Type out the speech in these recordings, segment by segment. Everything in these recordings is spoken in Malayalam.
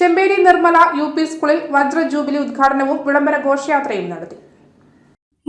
ചെമ്പേരി നിർമ്മല യു പി സ്കൂളിൽ വജ്ര ജൂബിലി ഉദ്ഘാടനവും വിളംബര ഘോഷയാത്രയും നടത്തി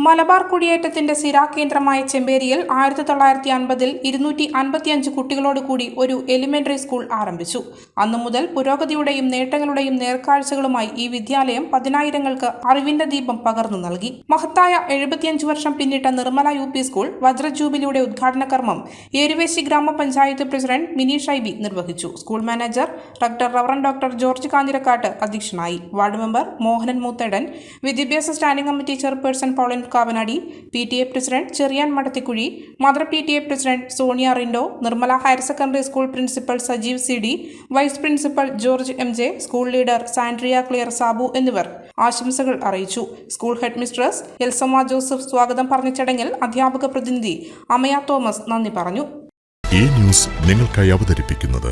മലബാർ കുടിയേറ്റത്തിന്റെ സിരാകേന്ദ്രമായ ചെമ്പേരിയിൽ ആയിരത്തി തൊള്ളായിരത്തി അൻപതിൽ ഇരുന്നൂറ്റി അൻപത്തിയഞ്ച് കുട്ടികളോട് കൂടി ഒരു എലിമെന്ററി സ്കൂൾ ആരംഭിച്ചു. അന്നു മുതൽ പുരോഗതിയുടെയും നേട്ടങ്ങളുടെയും നേർക്കാഴ്ചകളുമായി ഈ വിദ്യാലയം പതിനായിരങ്ങൾക്ക് അറിവിന്റെ ദീപം പകർന്നു നൽകി. മഹത്തായ എഴുപത്തിയഞ്ച് വർഷം പിന്നിട്ട നിർമ്മല യു പി സ്കൂൾ വജ്രജൂബിലിയുടെ ഉദ്ഘാടന കർമ്മം ഏരുവേശി ഗ്രാമപഞ്ചായത്ത് പ്രസിഡന്റ് മിനി ഷൈബി നിർവഹിച്ചു. School manager doctor reverend doctor George Kanjirakkatt അധ്യക്ഷനായി. വാർഡ് മെമ്പർ മോഹനൻ മൂത്തേടൻ വിദ്യാഭ്യാസ standing committee chairperson Pauline Kavanadi P T A president Cheriyan Madathikuzhi mother P T A president Sonia Rindo Nirmala higher secondary school principal Sajeev C D vice principal George M J school leader Sandria Clear Sabu എന്നിവർ ആശംസകൾ അറിയിച്ചു. School headmistress Elsamma Joseph സ്വാഗതം പറഞ്ഞ ചടങ്ങിൽ അധ്യാപക പ്രതിനിധി അമയ തോമസ് നന്ദി പറഞ്ഞു. ഈ ന്യൂസ് നിങ്ങൾക്കായി അവതരിപ്പിക്കുന്നത്